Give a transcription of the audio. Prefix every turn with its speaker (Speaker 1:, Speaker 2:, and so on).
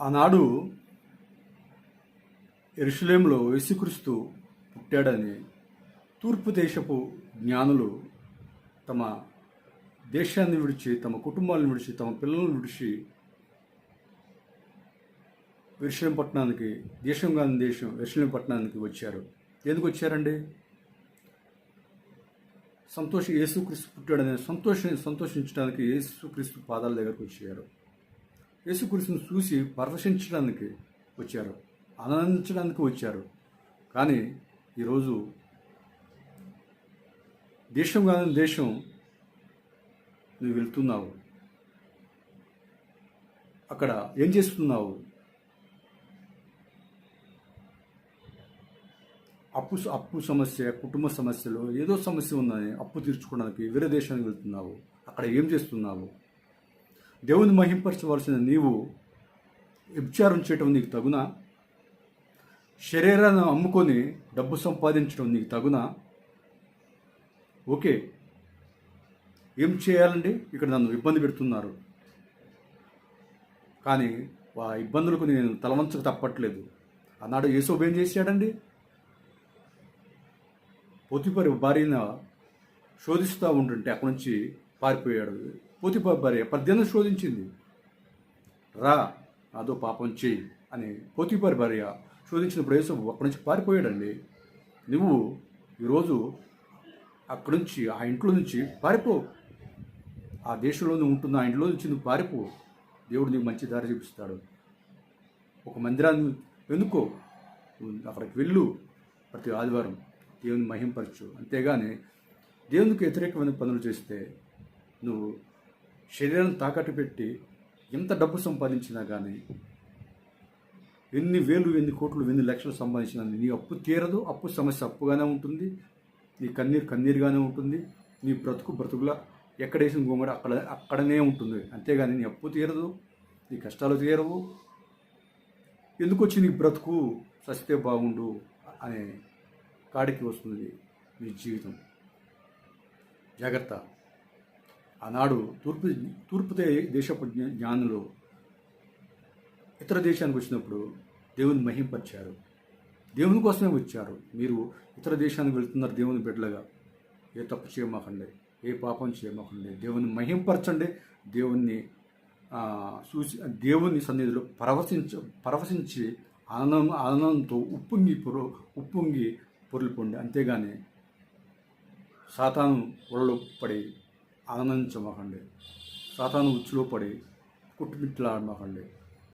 Speaker 1: ఆనాడు ఎరుషులేంలో యేసుక్రీస్తు పుట్టాడని తూర్పు దేశపు జ్ఞానులు తమ దేశాన్ని విడిచి తమ కుటుంబాలను విడిచి తమ పిల్లలను విడిచి విషయం పట్టణానికి దేశం కాని దేశం విషయం పట్టణానికి వచ్చారు. ఎందుకు వచ్చారండి? సంతోష యేసుక్రీస్తు పుట్టాడనే సంతోష సంతోషించడానికి యేసుక్రీస్తు పాదాల దగ్గరకు వచ్చారు. యేసుక్రీస్తుని చూసి ప్రదర్శించడానికి వచ్చారు ఆనందించడానికి వచ్చారు. కానీ ఈరోజు దేశం కాని దేశం నువ్వు వెళ్తున్నావు. అక్కడ ఏం చేస్తున్నావు? అప్పు అప్పు సమస్య కుటుంబ సమస్యలు ఏదో సమస్య ఉందని అప్పు తీర్చుకోవడానికి వేరే దేశానికి వెళ్తున్నావు. అక్కడ ఏం చేస్తున్నావు? దేవుని మహింపరచవలసిన నీవు వ్యభిచారం చేయటం నీకు తగునా? శరీరాన్ని అమ్ముకొని డబ్బు సంపాదించడం నీకు తగునా? ఓకే. ఏం చేయాలండి? ఇక్కడ నన్ను ఇబ్బంది పెడుతున్నారు. కానీ ఆ ఇబ్బందులకు నేను తలవంచక తప్పట్లేదు. ఆనాడు యేసోబు ఏం చేశాడండి? పొతిపరి భార్యను శోధిస్తూ ఉంటుంటే అక్కడి నుంచి పారిపోయాడు. పొతిపరి భార్య పద్దెనిమిది శోధించింది. రా నాదో పాపం చేయి అని పొతిపరి భార్య శోధించినప్పుడు యేసోబు అక్కడి నుంచి పారిపోయాడండి. నువ్వు ఈరోజు అక్కడి నుంచి ఆ ఇంట్లో నుంచి పారిపో. ఆ దేశంలో నువ్వు ఉంటున్న ఆ ఇంట్లో నుంచి నువ్వు పారిపో. దేవుడు నీకు మంచి దారి చూపిస్తాడు. ఒక మందిరాన్ని వెనుకో. అక్కడికి వెళ్ళు ప్రతి ఆదివారం. దేవుని మహింపరచు. అంతేగాని దేవునికి వ్యతిరేకమైన పనులు చేస్తే నువ్వు శరీరం తాకట్టు పెట్టి ఎంత డబ్బు సంపాదించినా కానీ ఎన్ని వేలు ఎన్ని కోట్లు ఎన్ని లక్షలు సంపాదించినా నీ అప్పు తీరదు అప్పు సమస్య అప్పుగానే ఉంటుంది నీ కన్నీరు కన్నీరుగానే ఉంటుంది నీ బ్రతుకు బ్రతుకులా ఎక్కడేసిన గుమ్మడి అక్కడ అక్కడనే ఉంటుంది. అంతేగాని నీ అప్పు తీరదు నీ కష్టాలు తీరవు. ఎందుకు వచ్చి నీ బ్రతుకు? సస్తే బాగుండు అనే కాడికి వస్తుంది నీ జీవితం. జాగ్రత్త. ఆనాడు తూర్పు తూర్పు దేశపు జ్ఞానులు ఇతర దేశానికి వచ్చినప్పుడు దేవుని మహింపరిచారు. దేవుని కోసమే వచ్చారు. మీరు ఇతర దేశానికి వెళ్తున్నారు దేవుని బిడ్డలుగా. ఏ తప్పు చేయమాకండి. ఏ పాపం చేయమాకండి. దేవుని మహింపరచండి. దేవుణ్ణి చూసి దేవుని సన్నిధిలో పరవశించ పరవశించి ఆనందం ఆనందంతో ఉప్పొంగి పొరు ఉప్పొంగి పొరులుపోండి. అంతేగాని సాతాను ఒళ్ళలో పడి ఆనందించమాకండి. సాతాను ఉచ్చులో పడి కుట్టుమిట్లాడమాకండి.